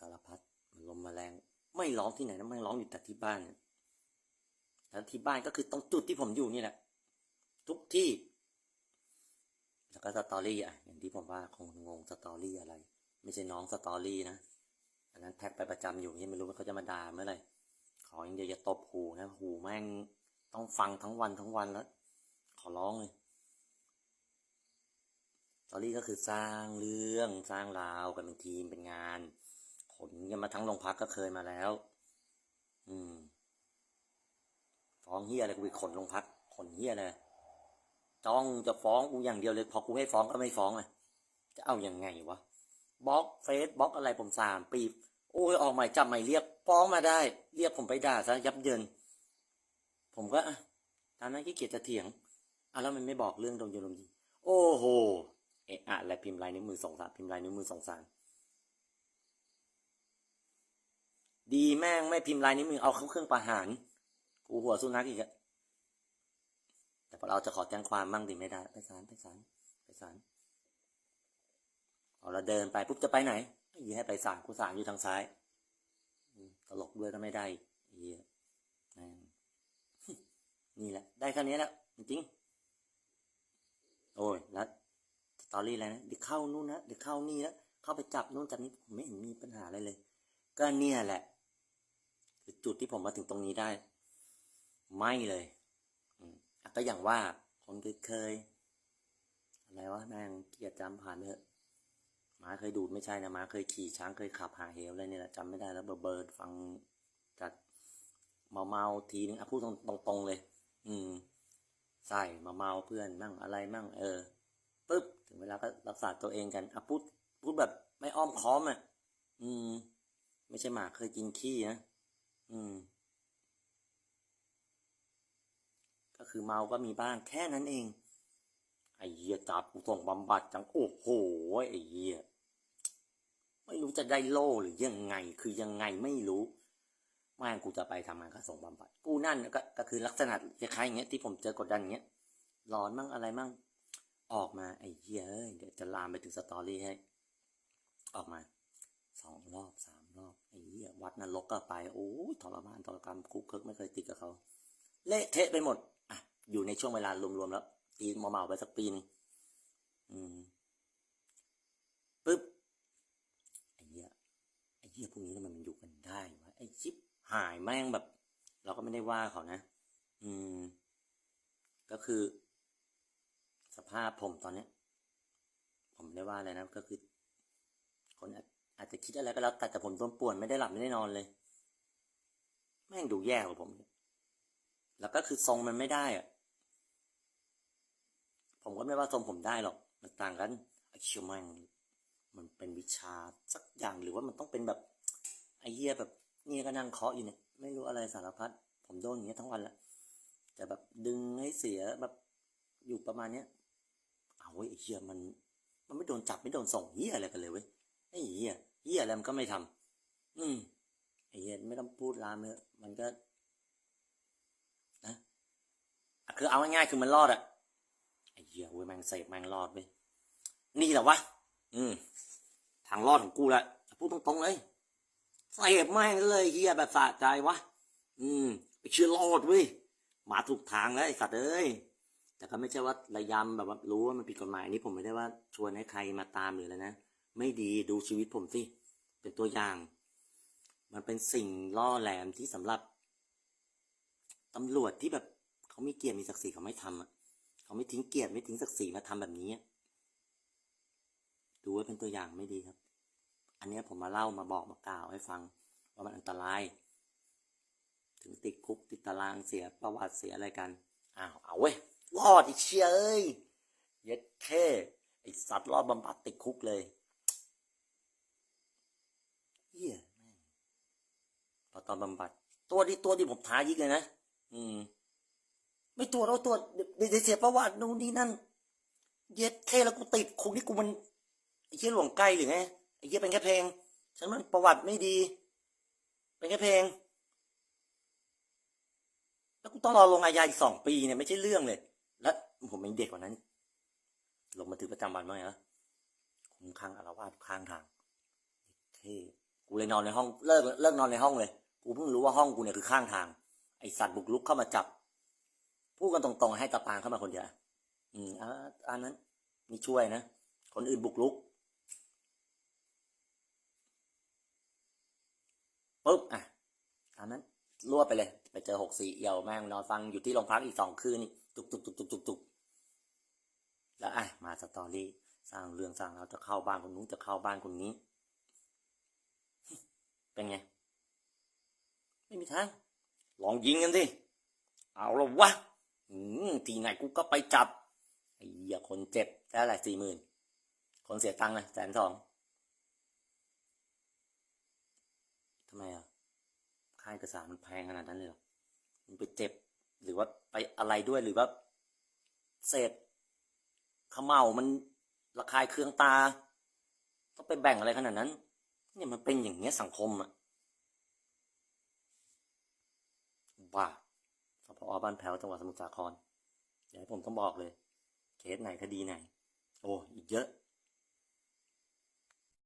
สารพัดมันลมแมลงไม่ร้องที่ไหนนะไม่ร้องอยู่แต่ที่บ้านเนี่ยแล้วที่บ้านก็คือตรงจุดที่ผมอยู่นี่แหละ ทุกที่ แล้วก็สตอรี่อะ อย่างที่ผมว่าคงงงสตอรี่อะไร ไม่ใช่น้องสตอรี่นะอันนั้นแท็กไปประจำอยู่นี่ไม่รู้ว่าเขาจะมาด่าเมื่อไหร่ขออย่างเดียวอย่าตบหูนะหูแม่งต้องฟังทั้งวันทั้งวันแล้ว ขอร้องเลยสตอรี่ก็คือสร้างเรื่องสร้างราวกันเป็นทีมเป็นงาน ขนกันมาทั้งโรงพักก็เคยมาแล้ว อืม ฟ้องเฮียอะไรกูไปขนโรงพักขนเฮียเลยจ้องจะฟ้องกูอย่างเดียวเลย พอกูให้ฟ้องก็ไม่ฟ้องอะจะเอาอยัางไงวะบล็อกเฟซบล็อกอะไรผมสามปีโอ้ยออกหมายจับหมายเรียกฟ้องมาได้ เรียกผมไปด่าซะยับเยิน ผมก็ตามนั้นขี้เกียจจะเถียงอะแล้วมันไม่บอกเรื่องโดนโยนลมยิงโอ้โหเอะอะอะไรพิมพ์ลายนิ้วมือสองสามพิมพ์ลายนิ้วมือสองสาม ดีแม่งไม่พิมพ์ลายนิ้วมือเอาเข้าเครื่องประหาร กูหัวสุนัขอีกอะแต่พอเราจะขอแจ้งความมั่งดิไม่ได้ ไปศาลไปศาลไปศาลเอาเราเดินไปปุ๊บจะไปไหนไอ้เหี้ยให้ไปศาลกูศาลอยู่ทางซ้ายตลกด้วยก็ไม่ได้ไอ้ยี่นี่แหละ ได้แค่นี้แล้วจริงโอ้ยแล้วสตอรี่อะไรนะเดี๋ยวเข้านู่นนะเดี๋ยวเข้านี่แล้วเข้าไปจับนู่นจับนี้ผมไม่เห็นมีปัญหาอะไรเลย ก็เนี่ยแหละ จุดที่ผมมาถึงตรงนี้ได้ ไม่เลยอะก็อย่างว่าคนเคย อะไรวะแม่งเกียดจำผ่านเถอะหมาเคยดูดไม่ใช่นะหมาเคยขี่ช้างเคยขับหาเหวอะไรเนี่ยจำไม่ได้แล้วเบอร์เบิร์ดฟังจัดเมาเมาทีนึงอะพูดตรงตรงเลย อืม ใส่มาเมาเพื่อนมั่งอะไรมั่ง เออปุ๊บถึงเวลาก็รักษาตัวเองกันอะพูดพูดแบบไม่อ้อมค้อมอะ อืม ไม่ใช่หมาเคยกินขี้นะ อืม ก็คือเมาก็มีบ้างแค่นั้นเอง ไอ้เหี้ยจับกูส่งบำบัดจังโอ้โหไอ้เหี้ยไม่รู้จะได้โล่หรือยังไง คือยังไงไม่รู้แม่งกูจะไปทำงานก็ส่งบำบัด กูนั่นก็ก็คือลักษณะคล้ายๆอย่างเงี้ยที่ผมเจอกดดันเงี้ยร้อนมั่งอะไรมั่ง ออกมาไอ้เหี้ยเดี๋ยวจะลามไปถึงสตอรี่ให้ ออกมาสองรอบสาม วัดนรกก็ไป โอ้ยทรมานทรกรรมคุกเคิกไม่เคยติดกับเขาเละเทะไปหมดอะอยู่ในช่วงเวลารวมๆแล้วตีเมาไปสักปีนึงอืมปึ๊บไอ้เหี้ยไอ้เหี้ยพวกนี้ทำไมมันอยู่กันได้วะไอ้ชิปหายแม่งแบบ เราก็ไม่ได้ว่าเขานะ อืม ก็คือ สภาพผมตอนเนี้ย ผมไม่ได้ว่าอะไรนะก็คือ คน อาจจะคิดอะไรก็แล้วแต่แต่ผมโดนป่วนไม่ได้หลับไม่ได้นอนเลย แม่งดูแย่กว่าผม แล้วก็คือทรงมันไม่ได้อะผมก็ไม่ว่าทรงผมได้หรอก มันต่างกันไอเชี่ยแม่งมันเป็นวิชาสักอย่างหรือว่ามันต้องเป็นแบบไอเหี้ยแบบเนี่ยก็นั่งเคาะอยู่เนี่ยไม่รู้อะไรสารพัดผมโดนอย่างเงี้ยทั้งวันละจะแบบดึงให้เสียแบบอยู่ประมาณเนี้ยเอาเว้ยไอเหี้ยมัน มันไม่โดนจับไม่โดนส่งเหี้ยอะไรกันเลยเว้ยไอ้เหี้ย เหี้ยอะไรมันก็ไม่ทำอืมไอ้เหี้ยไม่ต้องพูดลามเลยมันก็นะคือเอาง่ายๆคือมันรอดอะไอ้เหี้ยเว้ยแม่งเสพแม่งรอดเว้ยนี่แหละวะอืม ทางรอดของกูแหละพูดตรงๆเลยเสพแม่งเลยเฮียแบบสะใจวะอืมไอ้เชื่อรอดเว้ยมาถูกทางแล้วไอ้สัตว์เอ้ยแต่ก็ไม่ใช่ว่าระยำแบบว่ารู้ว่ามันผิดกฎหมายอันนี้ผมไม่ได้ว่าชวนให้ใครมาตามหรืออะไรนะ ไม่ดีดูชีวิตผมสิ เป็นตัวอย่าง มันเป็นสิ่งล่อแหลมที่สำหรับตำรวจที่แบบเขามีเกียรติมีศักดิ์ศรีเขาไม่ทำอะ เขาไม่ทิ้งเกียรติไม่ทิ้งศักดิ์ศรีมาทำแบบนี้ดูไว้เป็นตัวอย่างไม่ดีครับ อันนี้ผมมาเล่ามาบอกมากล่าวให้ฟัง ว่ามันอันตราย ถึงติดคุกติดตารางเสียประวัติเสียอะไรกัน อ้าวเอาเว้ยรอดอีกเชียเอ้ยเย็ดแค่ไอสัตว์รอดบำบัดติดคุกเลยเฮียแม่งพอ ตอนบำบัด ตัวที่ตัวที่ผมท้ายิกเลยนะอืม ไม่ตัวเราตัวเดี๋ยวเดี๋ยวเสียประวัตินู่นนี่นั่น เย็ดเท่แล้วกูติดคุกนี่กูมันไอ้เหี้ยหลวงใกล้หรือไงไอ้เหี้ยเป็นแค่เพลง ฉันมันประวัติไม่ดี เป็นแค่เพลง แล้วกูต้องรอลงอาญาอีกสองปีเนี่ยไม่ใช่เรื่องเลย แล้วผมเป็นเด็กกว่านั้น ลงมาถือประจำวันมั้งเหรอคุ้มข้างอารวาสข้างทางเท่กูเลยนอนในห้องเลิกเลิกนอนในห้องเลย กูเพิ่งรู้ว่าห้องกูเนี่ยคือข้างทาง ไอสัตว์บุกลุกเข้ามาจับ พูดกันตรงๆให้ตาปางเข้ามาคนเดียว อืมอ่าอันนั้นนี่ช่วยนะ คนอื่นบุกลุกปุ๊บอะอันนั้นรวบไปเลย ไปเจอหกสี่เอี่ยวแม่งนอนฟังอยู่ที่โรงพักอีกสองคืนนี่ตุกตุกตุกตุกตุกตุกแล้วอะมาสตอรี่สร้างเรื่องสร้างเราวจะเข้าบ้านคนนู้นจะเข้าบ้านคนนี้ เป็นไง ไม่มีทางลองยิงกันสิเอาละวะทีไหนกูก็ไปจับไอ้เหี้ยคนเจ็บได้อะไรสี่หมื่นคนเสียตังค์นะแสนสองทำไมอะค่าเอกสารมันแพงขนาดนั้นเลยเหรอมึงไปเจ็บหรือว่าไปอะไรด้วยหรือว่าเศษขมเหามันระคายเคืองตา ต้องไปแบ่งอะไรขนาดนั้น เนี่ยมันเป็นอย่างเงี้ยสังคมอะ ว่าสพบ้านแพ้วจังหวัดสมุทรสาครอย่าให้ผมต้องบอกเลย เคสไหนคดีไหน โอ้อีกเยอะ